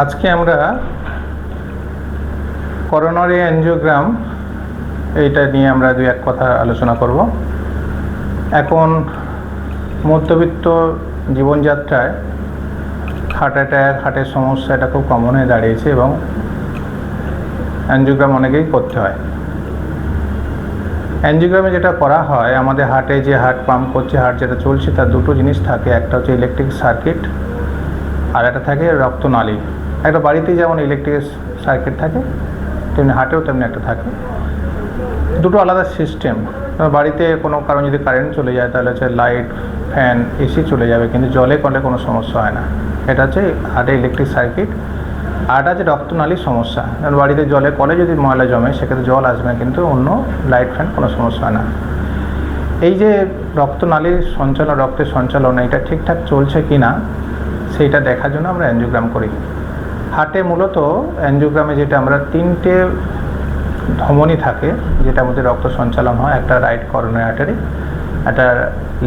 আজকে আমরা coronary angiogram এইটা নিয়ে আমরা দুই এক কথা আলোচনা করব। এখন মধ্যবিত্ত জীবনযাত্রায় হার্ট অ্যাটাক হার্টের সমস্যা, এটা খুব কমন হয়ে দাঁড়িয়েছে এবং অ্যানজিওগ্রাম অনেকেই করতে হয়। অ্যানজিওগ্রামে যেটা করা হয়, আমাদের হার্টে যে হার্ট পাম্প করছে হার্ট যেটা চলছে, তার দুটো জিনিস থাকে। একটা হচ্ছে ইলেকট্রিক সার্কিট আর একটা থাকে রক্তনালী। একটা বাড়িতে যেমন ইলেকট্রিক সার্কিট থাকে তেমনি হাটেও তেমনি একটা থাকে। দুটো আলাদা সিস্টেম বাড়িতে কোনো কারণ যদি কারেন্ট চলে যায় তাহলে হচ্ছে লাইট ফ্যান এসি চলে যাবে কিন্তু জলে কলে কোনো সমস্যা হয় না। এটা হচ্ছে হাটে ইলেকট্রিক সার্কিট আর আছে রক্তনালীর সমস্যা। কারণ বাড়িতে জলে কলে যদি ময়লা জমে সেক্ষেত্রে জল আসবে না, কিন্তু অন্য লাইট ফ্যান কোনো সমস্যা হয় না। এই যে রক্তনালীর সঞ্চালন রক্তের সঞ্চালন এটা ঠিকঠাক চলছে কি না সেইটা দেখার জন্য আমরা অ্যানজিওগ্রাম করি। হার্টে মূলত অ্যানজিওগ্রামে যেটা আমরা তিনটে ধমনী থাকে, যেটার মধ্যে রক্ত সঞ্চালন হয়, একটা রাইট করোনারি আর্টারি একটা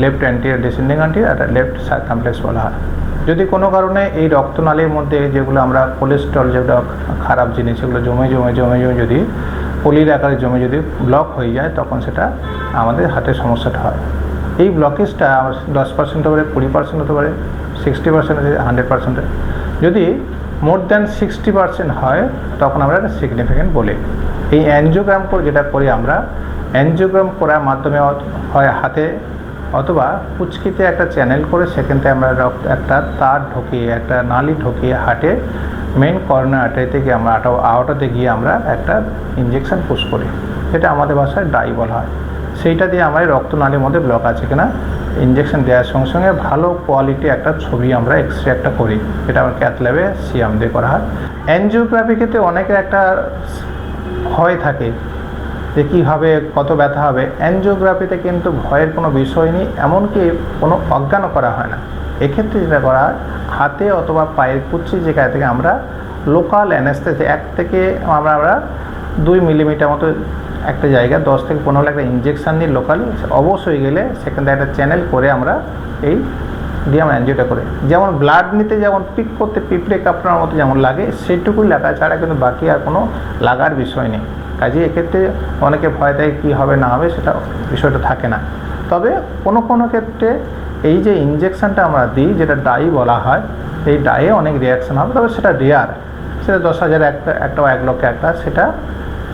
লেফট অ্যান্টিয়ার ডিসেন্ডিং আর্টারি একটা লেফট সার্কামপ্লেক্স বলা হয়। যদি কোনো কারণে এই রক্তনালীর মধ্যে যেগুলো আমরা কোলেস্ট্রল যেগুলো খারাপ জিনিস সেগুলো জমে জমে জমে জমে যদি, পলির আকারে জমে যদি ব্লক হয়ে যায়, তখন সেটা আমাদের হার্টের সমস্যাটা হয়। এই ব্লকেজটা দশ পার্সেন্ট হতে পারে, কুড়ি পার্সেন্ট হতে পারে সিক্সটি পার্সেন্ট হান্ড্রেড পার্সেন্ট যদি মোর দ্যান সিক্সটি পার্সেন্ট হয়, তখন আমরা এটা সিগনিফিকেন্ট বলি। এই অ্যানজিওগ্রাম করে যেটা করি আমরা, অ্যানজিওগ্রাম করার মাধ্যমে হয় হাতে অথবা পুচকিতে একটা চ্যানেল করে সেখান থেকে আমরা রক্ত একটা তার ঢুকিয়ে, একটা নালি ঢুকিয়ে হাটে মেন কর্নার আর্টারিতে থেকে আমরা আটা আওটাতে গিয়ে আমরা একটা ইঞ্জেকশন পুশ করি। এটা আমাদের ভাষায় ডাই বলা হয়। সেইটা দিয়ে এই রক্তনালীর মধ্যে ব্লক আছে কিনা? ইঞ্জেকশন দেওয়ার সঙ্গে সঙ্গে ভালো কোয়ালিটি একটা ছবি আমরা এক্স রে একটা করি। এটা আমার ক্যাথ ল্যাবে সিয়াম দিয়ে করা হয়। অ্যানজিওগ্রাফি ক্ষেত্রে অনেকের একটা ভয় থাকে যে কী হবে কত ব্যথা হবে। অ্যানজিওগ্রাফিতে কিন্তু ভয়ের কোনো বিষয় নেই, এমনকি কোনো অজ্ঞানও করা হয় না। এক্ষেত্রে যেটা করা হয়, হাতে অথবা পায়ের কুচি জায়গা থেকে আমরা লোকাল অ্যানেস্থেসি এক থেকে আমরা আমরা দুই মিলিমিটার মতো একটা জায়গা, দশ থেকে পনেরো লাখ একটা ইঞ্জেকশান নিই লোকালি অবশ্যই গেলে সেখান থেকে একটা চ্যানেল করে আমরা এই দিয়ে আমরা অ্যানজিওটা করে। যেমন ব্লাড নিতে যেমন পিক করতে, পিঁপড়ে কাপড়ার মতো যেমন লাগে সেটুকুই লাগা ছাড়া কিন্তু বাকি আর কোনো লাগার বিষয় নেই। কাজে এক্ষেত্রে অনেকে ভয় দেয় কী হবে, না হবে, সেটা বিষয়টা থাকে না। তবে কোনো কোনো ক্ষেত্রে এই যে ইঞ্জেকশনটা আমরা দিই, যেটা ডাই বলা হয়, এই ডাইয়ে অনেক রিয়াকশান হবে, তবে সেটা রেয়ার সেটা দশ হাজার একটা একটা এক লক্ষ একটা, সেটা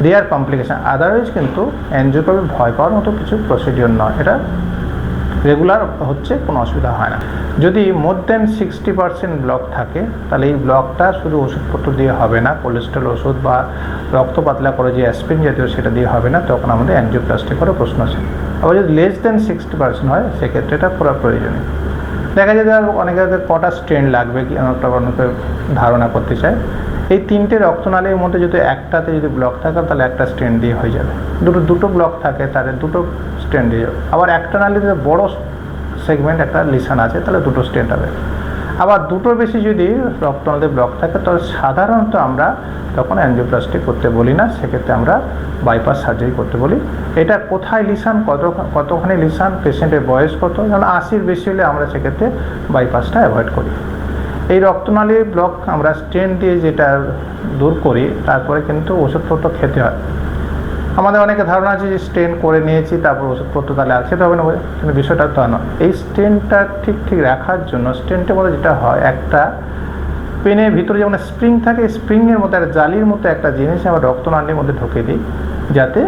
রেয়ার কমপ্লিকেশান আদারওয়াইজ কিন্তু অ্যানজিওগ্রাফি ভয় পাওয়ার মতো কিছু প্রসিডিওর নয়। এটা রেগুলার হচ্ছে, কোনো অসুবিধা হয় না। যদি more than sixty percent block থাকে, তাহলে এই ব্লকটা শুধু ওষুধপত্র দিয়ে হবে না কোলেস্ট্রল ওষুধ বা রক্ত পাতলা করে যে অ্যাসপিন জাতীয় সেটা দিয়ে হবে না, তখন আমাদের অ্যানজিওপ্লাস্টি করার প্রশ্ন আছে। আবার যদি লেস দেন সিক্সটি পার্সেন্ট হয়, সেক্ষেত্রে এটা করা প্রয়োজনীয়। দেখা যায় অনেকের কটা স্ট্রেন লাগবে কি, অনেকটা অনেকে ধারণা করতে চায়। এই তিনটে রক্তনালীর মধ্যে যদি একটাতে যদি ব্লক থাকে, তাহলে একটা স্ট্রেন দিয়ে হয়ে যাবে। দুটো দুটো ব্লক থাকে, তাহলে দুটো স্ট্রেন দিয়ে যাবে। আবার একটা নালীতে বড় সেগমেন্ট একটা লিসান আছে, তাহলে দুটো স্ট্রেন হবে। আবার দুটোর বেশি যদি রক্তনালীতে ব্লক থাকে, তাহলে সাধারণত আমরা তখন অ্যানজিওপ্লাস্টি করতে বলি না, সেক্ষেত্রে আমরা বাইপাস সার্জারি করতে বলি। এটা কোথায় লিসান কত, কতখানি লিসান পেশেন্টের বয়স কত, যেমন আশির বেশি হলে আমরা সেক্ষেত্রে বাইপাসটা অ্যাভয়েড করি। এই রক্তনালীর ব্লক আমরা স্টেন দিয়ে যেটা দূর করি, তারপরে কিন্তু ওষুধপত্র খেতে হয়। আমাদের অনেকে ধারণা আছে যে স্টেন করে নিয়েছি, তারপর ওষুধপত্র তাহলে আর খেতে হবে না কিন্তু বিষয়টা তা নয়। এই স্টেনটা ঠিক ঠিক রাখার জন্য স্টেনটার মধ্যে যেটা হয়, একটা পেনের ভিতরে যেমন স্প্রিং থাকে স্প্রিংয়ের মতো একটা জালির মতো একটা জিনিস আমরা রক্তনালীর মধ্যে ঢুকে দিই, যাতে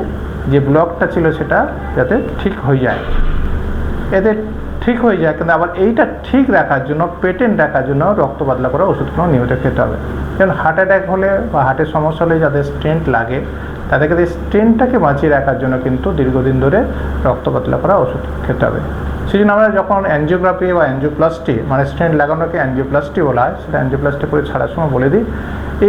যে ব্লকটা ছিল সেটা যাতে ঠিক হয়ে যায়। এতে ঠিক হয়ে যায় কিন্তু আবার এইটা ঠিক রাখার জন্য পেটেন্ট রাখার জন্য রক্ত পাতলা করে ওষুধগুলো নিয়মিত খেতে হবে। যেমন হার্ট অ্যাটাক হলে বা হার্টের সমস্যা হলে যাদের স্টেন্ট লাগে, তাদেরকে এই স্টেন্টটাকে বাঁচিয়ে রাখার জন্য কিন্তু দীর্ঘদিন ধরে রক্ত পাতলা করা ওষুধ খেতে হবে। সেই জন্য আমরা যখন অ্যানজিওগ্রাফি বা অ্যানজিওপ্লাস্টি মানে স্টেন্ট লাগানোকে অ্যানজিওপ্লাস্টি বলা হয়, সেটা অ্যানজিওপ্লাস্টি করে ছাড়ার সময় বলে দিই,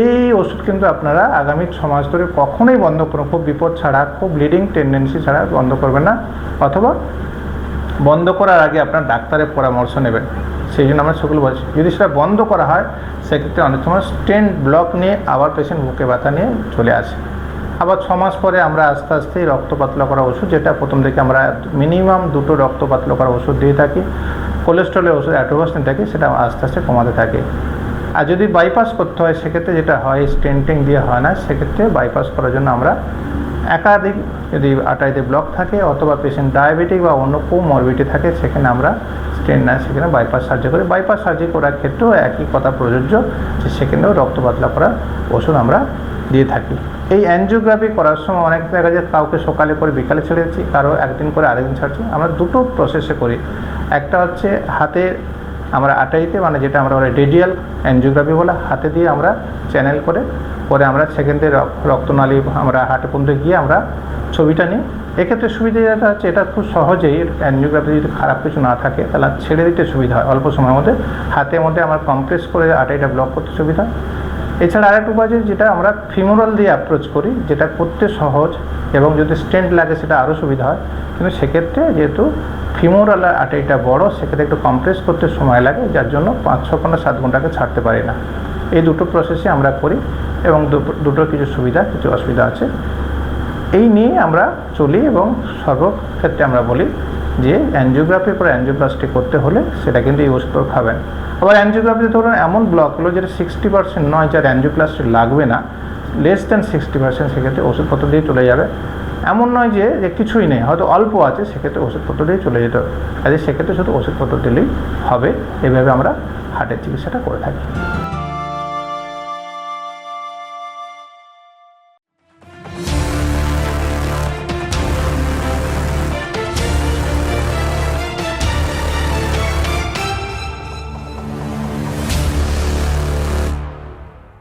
এই ওষুধ কিন্তু আপনারা আগামী ছ মাস ধরে কখনোই বন্ধ করুন খুব বিপদ ছাড়া, খুব ব্লিডিং টেন্ডেন্সি ছাড়া বন্ধ করবেন না, অথবা বন্ধ করার আগে আপনার ডাক্তারের পরামর্শ নেবেন। সেই জন্য আমরা সকল বলছি, যদি সেটা বন্ধ করা হয়, সেক্ষেত্রে অনেক সময় স্টেন্ট ব্লক নিয়ে আবার পেশেন্ট বুকে ব্যথা নিয়ে চলে আসে। আবার ছ মাস পরে আমরা আস্তে আস্তে রক্ত পাতলা করা ওষুধ, যেটা প্রথম থেকে আমরা মিনিমাম দুটো রক্ত পাতলা করা ওষুধ দিয়ে থাকি কোলেস্ট্রলের ওষুধ অ্যাটোভাস নিয়ে থাকি, সেটা আস্তে আস্তে কমাতে থাকে। আর যদি বাইপাস করতে হয়, সেক্ষেত্রে যেটা হয় স্টেন্টিং দিয়ে হয় না, সেক্ষেত্রে বাইপাস করার জন্য আমরা একাধিক যদি আটাইতে ব্লক থাকে অথবা পেশেন্ট ডায়াবেটিক বা অন্য কোমরবিটি থাকে, সেখানে আমরা স্টেন না, সেখানে বাইপাস সার্জারি করি। বাইপাস সার্জারি করার ক্ষেত্রেও একই কথা প্রযোজ্য যে সেখানেও রক্ত পাতলা করার ওষুধ আমরা দিয়ে থাকি। এই অ্যানজিওগ্রাফি করার সময় অনেক দেখা যায় কাউকে সকালে করে বিকালে ছেড়ে কারও একদিন করে আরেকদিন ছাড়ছি। আমরা দুটো প্রসেসে করি। একটা হচ্ছে হাতে আমরা আটাইতে মানে যেটা আমরা বলে রেডিয়াল অ্যানজিওগ্রাফি বলে, হাতে দিয়ে আমরা চ্যানেল করে, পরে আমরা সেখান থেকে রক- রক্তনালী আমরা হাটে পর্যন্ত গিয়ে আমরা ছবিটা নিই এক্ষেত্রে সুবিধাটা হচ্ছে এটা খুব সহজেই অ্যানজিওগ্রাফি যদি খারাপ কিছু না থাকে, তাহলে ছেড়ে দিতে সুবিধা হয় অল্প সময়ের মধ্যে হাতের মধ্যে আমার কম্প্রেস করে আটাইটা ব্লক করতে সুবিধা। এছাড়া আরেকটা উপায় যেটা আমরা ফিমোরাল দিয়ে অ্যাপ্রোচ করি, যেটা করতে সহজ এবং যদি স্টেন্ট লাগে সেটা আরও সুবিধা হয়। কিন্তু সেক্ষেত্রে যেহেতু ফিমোরাল আটাইটা বড়, সেক্ষেত্রে একটু কম্প্রেস করতে সময় লাগে, যার জন্য পাঁচ, ছ ঘণ্টা, সাত ঘন্টাকে ছাড়তে পারি না। এই দুটো প্রসেসে আমরা করি এবং দুটোর কিছু সুবিধা, কিছু অসুবিধা আছে। এই নিয়ে আমরা চলি এবং সর্বক্ষেত্রে আমরা বলি যে অ্যানজিওগ্রাফি পরে অ্যানজিওপ্লাস্টি করতে হলে সেটা কিন্তু ইউজ করে খাবেন। আবার অ্যানজিওগ্রাফিতে ধরুন এমন ব্লক হলো যেটা সিক্সটি পার্সেন্ট নয় যার অ্যানজিওপ্লাস্টি লাগবে না লেস দ্যান সিক্সটি পার্সেন্ট সেক্ষেত্রে ওষুধপত্র দিয়ে চলে যাবে। এমন নয় যে যে কিছুই নেই, হয়তো অল্প আছে, সেক্ষেত্রে ওষুধপত্র দিয়ে চলে যেতে হবে। কাজে সেক্ষেত্রে শুধু ওষুধপত্র দিলেই হবে। এভাবে আমরা হার্টের চিকিৎসাটা করে থাকি।